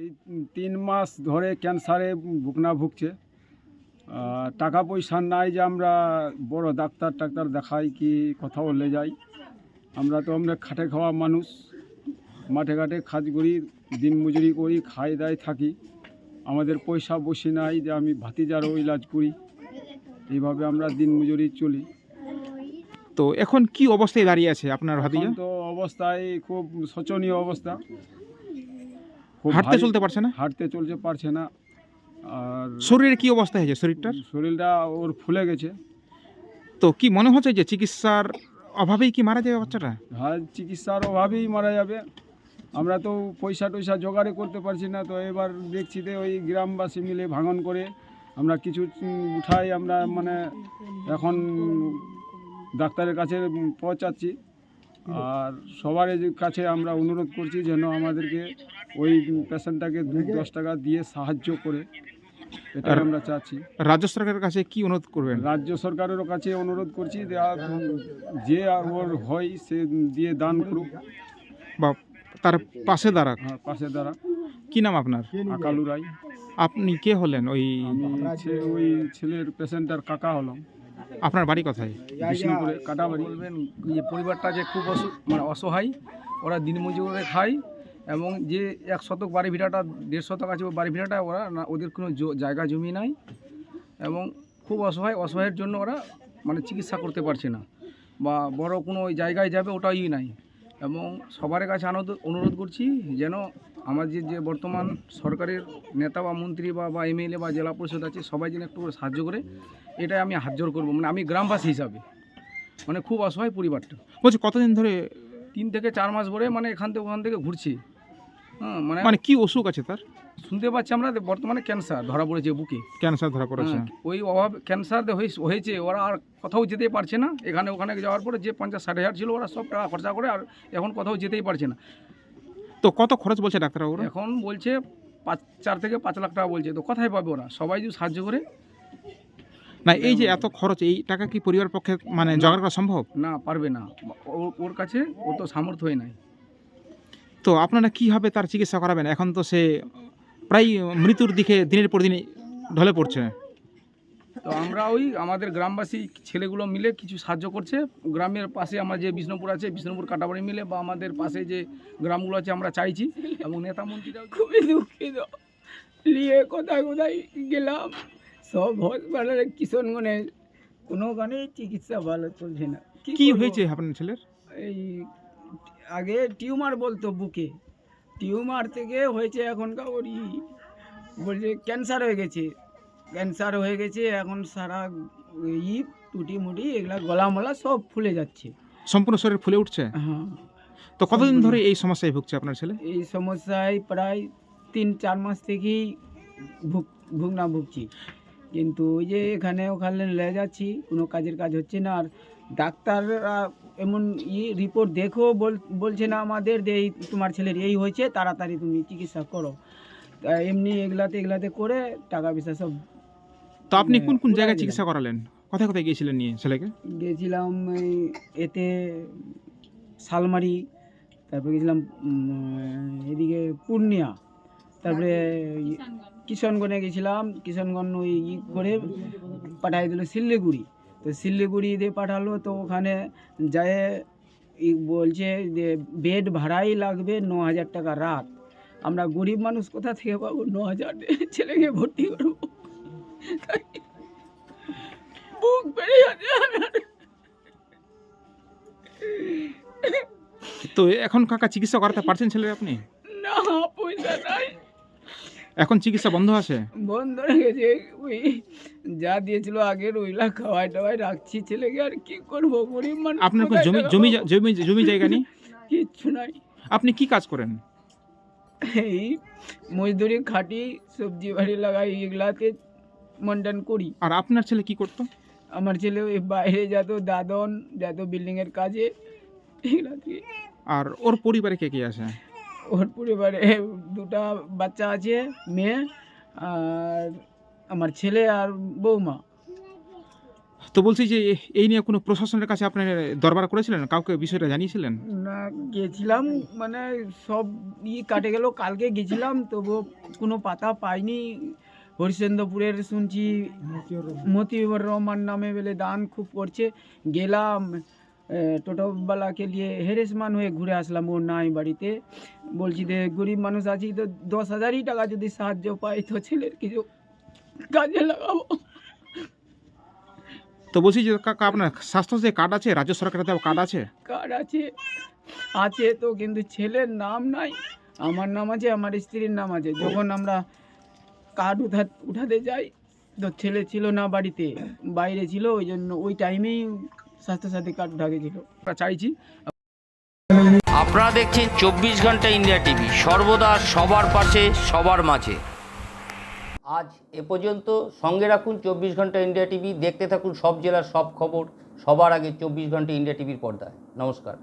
এই তিন মাস ধরে ক্যান্সারে ভুগনা ভুগছে। টাকা পয়সা নাই যে আমরা বড় ডাক্তার টাক্তার দেখাই কি কোথাও লে যাই। আমরা তো আমরা খাটে খাওয়া মানুষ। মাঠে ঘাটে কাজ করি দিন মজুরি করি খাই দাই থাকি। আমাদের পয়সা বসে নাই যে আমি ভাতিজারও ইলাজ করি। এইভাবে আমরা দিন মজুরি চলি। তো এখন কি অবস্থায় দাঁড়িয়ে আছে আপনার ভাতিজা? তো অবস্থায় খুব শোচনীয় অবস্থা। হাঁটতে চলতে পারছে না? হাঁটতে চলতে পারছে না। আর শরীরের কি অবস্থা হয়েছে শরীরটার? শরীরটা ওর ফুলে গেছে। তো কি মনে হচ্ছে যে চিকিৎসার অভাবেই কি মারা যাবে বাচ্চাটা? হ্যাঁ চিকিৎসার অভাবেই মারা যাবে। আমরা তো পয়সা টয়সা জোগাড়ে করতে পারছি না তো এবার দেখছি যে ওই গ্রামবাসী মিলে ভাঙন করে আমরা কিছু উঠাই আমরা মানে এখন ডাক্তারের কাছে পৌঁছাচ্ছি। আর সবার কাছে আমরা অনুরোধ করছি যেন আমাদেরকে ওই পেশেন্টটাকে দু দশ টাকা দিয়ে সাহায্য করে এটা আমরা চাচ্ছি। রাজ্য সরকারের কাছে কি অনুরোধ করবেন? রাজ্য সরকারেরও কাছে অনুরোধ করছি যে আর যে আর ওর হয় সে দিয়ে দান করুক। বা তার পাশে দাঁড়াক। হ্যাঁ, পাশে দ্বারা কি নাম আপনার? আকালু রায়। আপনি কে হলেন? ওই ওই ছেলের পেশেন্টার কাকা হলাম। আপনার বাড়ি কোথায়? বিষ্ণুপুরে কাটা বাড়ি বলবেন যে পরিবারটা যে খুব অসু মানে অসহায় ওরা দিনমজুর করে খায়। এবং যে এক শতক বাড়ি ভিটাটা দেড় শতক আছে বাড়ি ভিটাটা ওরা না ওদের কোনো জায়গা জমি নাই এবং খুব অসহায় অসহায়ের জন্য ওরা মানে চিকিৎসা করতে পারছে না বা বড় কোনো ওই জায়গায় যাবে ওটাই নাই এবং সবার কাছে আনন্দ অনুরোধ করছি যেন আমাদের যে বর্তমান সরকারের নেতা বা মন্ত্রী বা বা এমএলএ বা জেলা পরিষদ আছে সবাই যেন একটু করে সাহায্য করে এটাই আমি হাত জোর করব। মানে আমি গ্রামবাসী হিসাবে। মানে খুব অসহায় পরিবারটা। বলছি কতদিন ধরে তিন থেকে চার মাস ধরে মানে এখান থেকে ওখান থেকে ঘুরছি। মানে মানে কি অসুখ আছে তার? শুনতে পাচ্ছি আমরা যে বর্তমানে ক্যান্সার ধরা পড়েছে বুকে। ক্যান্সার ধরা পড়েছে। হ্যাঁ, ওই অভাব ক্যান্সার হয়েছে ওরা আর কোথাও যেতেই পারছে না। এখানে ওখানে যাওয়ার পরে যে পঞ্চাশ ষাট হাজার ছিল ওরা সব টাকা খরচা করে আর এখন কোথাও যেতেই পারছে না। তো কত খরচ বলছে ডাক্তারবাবুরা এখন বলছে পাঁচ চার থেকে পাঁচ লাখ টাকা বলছে। তো কোথায় পাবে ওরা? সবাই যদি সাহায্য করে। না এই যে এত খরচ এই টাকা কি পরিবার পক্ষে মানে জোগাড় করা সম্ভব? না পারবে না। ওর- ওর কাছে ও তো সামর্থ্য হয় নাই। তো আপনারা কীভাবে তার চিকিৎসা করাবেন? এখন তো সে প্রায় মৃত্যুর দিকে দিনের পর দিন ঢলে পড়ছে। তো আমরা ওই আমাদের গ্রামবাসী ছেলেগুলো মিলে কিছু সাহায্য করছে। গ্রামের পাশে আমার যে বিষ্ণুপুর আছে বিষ্ণুপুর কাটাবাড়ি মিলে বা আমাদের পাশে যে গ্রামগুলো আছে আমরা চাইছি। এবং নেতা মন্ত্রীরাও খুবই দুঃখিত। নিয়ে কোথায় কোথায় গেলাম সব হসপিটালে কিশনগঞ্জে কোনোখানেই চিকিৎসা ভালো চলছে না। কি? হয়েছে আপনার ছেলের? এই আগে টিউমার বলতো বুকে। টিউমার থেকে হয়েছে এখনকার ওর ই বলছে ক্যান্সার হয়ে গেছে। ক্যান্সার হয়ে গেছে এখন সারা ই টুটি মুটি এগুলা গলা মলা সব ফুলে যাচ্ছে। সম্পূর্ণ শরীর ফুলে উঠছে? হ্যাঁ। তো কতদিন ধরে এই সমস্যায় ভুগছে আপনার ছেলে? এই সমস্যায় প্রায় তিন চার মাস থেকেই ভুগ ভুগনা ভুগছি। কিন্তু ওই যে এখানে ওখানে লে যাচ্ছি কোনো কাজের কাজ হচ্ছে না। আর ডাক্তাররা এমন ই রিপোর্ট দেখো বল বলছে না আমাদের যে এই তোমার ছেলের এই হয়েছে তাড়াতাড়ি তুমি চিকিৎসা করো। তা এমনি এগুলাতে এগুলাতে করে টাকা পয়সা সব তো আপনি কোন কোন জায়গায় চিকিৎসা করালেন? কোথায় কোথায় গিয়েছিলেন নিয়ে ছেলেকে? গিয়েছিলাম এতে শালমারি তারপরে গেছিলাম এদিকে পূর্ণিয়া তারপরে কিশনগঞ্জে গেছিলাম কিশনগঞ্জ ওই ই করে পাঠাই দিল শিলিগুড়ি। তো শিলিগুড়ি দিয়ে পাঠালো, তো ওখানে যায় বলছে যে বেড ভাড়াই লাগবে ন হাজার টাকা রাত। আমরা গরিব মানুষ কোথা থেকে পাবো? ন হাজার ছেলেকে ভর্তি করব। বুক তো এখন কাকা চিকিৎসা করাতে পারছেন ছেলে আপনি? এখন চিকিৎসা বন্ধ আছে? বন্ধ রেখেছে ওই যা দিয়েছিল আগের ওইলা খাওয়াই টাওয়াই রাখছি ছেলেকে আর কি করব? গরিব মানুষ আপনার কোনো জমি জমি জমি জমি জায়গা নেই? কিচ্ছু নাই। আপনি কি কাজ করেন? এই মজদুরি খাটি সবজি বাড়ি লাগাই এগুলাতে মন্ডন করি। আর আপনার ছেলে কি করতো? আমার ছেলে ওই বাইরে যেত দাদন যেত বিল্ডিংয়ের কাজে এগুলাতে। আর ওর পরিবারে কে কে আছে? ওর পরিবারে দুটা বাচ্চা আছে মেয়ে আর আমার ছেলে আর বৌমা। তো বলছি যে এই নিয়ে কোনো প্রশাসনের কাছে আপনার দরবার করেছিলেন? কাউকে বিষয়টা জানিয়েছিলেন? না গেছিলাম মানে সব ই কাটে গেল কালকে গেছিলাম তবুও কোনো পাতা পাইনি। হরিশ্চন্দ্রপুরের শুনছি মতিউর রহমান নামে বলে দান খুব করছে। গেলাম টোটোওয়ালাকে নিয়ে হেরেসমান হয়ে ঘুরে আসলাম ওর নাই বাড়িতে। বলছি যে গরিব মানুষ আছি তো দশ হাজারই টাকা যদি সাহায্য পাই তো ছেলের কিছু কাজে লাগাবো। তো বলছি যে কাকা আপনার স্বাস্থ্য যে কার্ড আছে রাজ্য সরকারের দেওয়া কার্ড আছে? কার্ড আছে আছে তো কিন্তু ছেলের নাম নাই। আমার নাম আছে আমার স্ত্রীর নাম আছে। যখন আমরা কার্ড উঠা উঠাতে যাই তো ছেলে ছিল না বাড়িতে বাইরে ছিল ওই জন্য ওই টাইমেই স্বাস্থ্যসাথী কার্ড ঢাকে গেছিল আমরা চাইছি, আপনারা দেখছেন চব্বিশ ঘণ্টা ইন্ডিয়া টিভি, সর্বদা সবার পাশে, সবার মাঝে। আজ এ পর্যন্ত সঙ্গে রাখুন চব্বিশ ঘণ্টা ইন্ডিয়া টিভি, দেখতে থাকুন সব জেলার সব খবর, সবার আগে চব্বিশ ঘণ্টা ইন্ডিয়া টিভির পর্দায়। নমস্কার।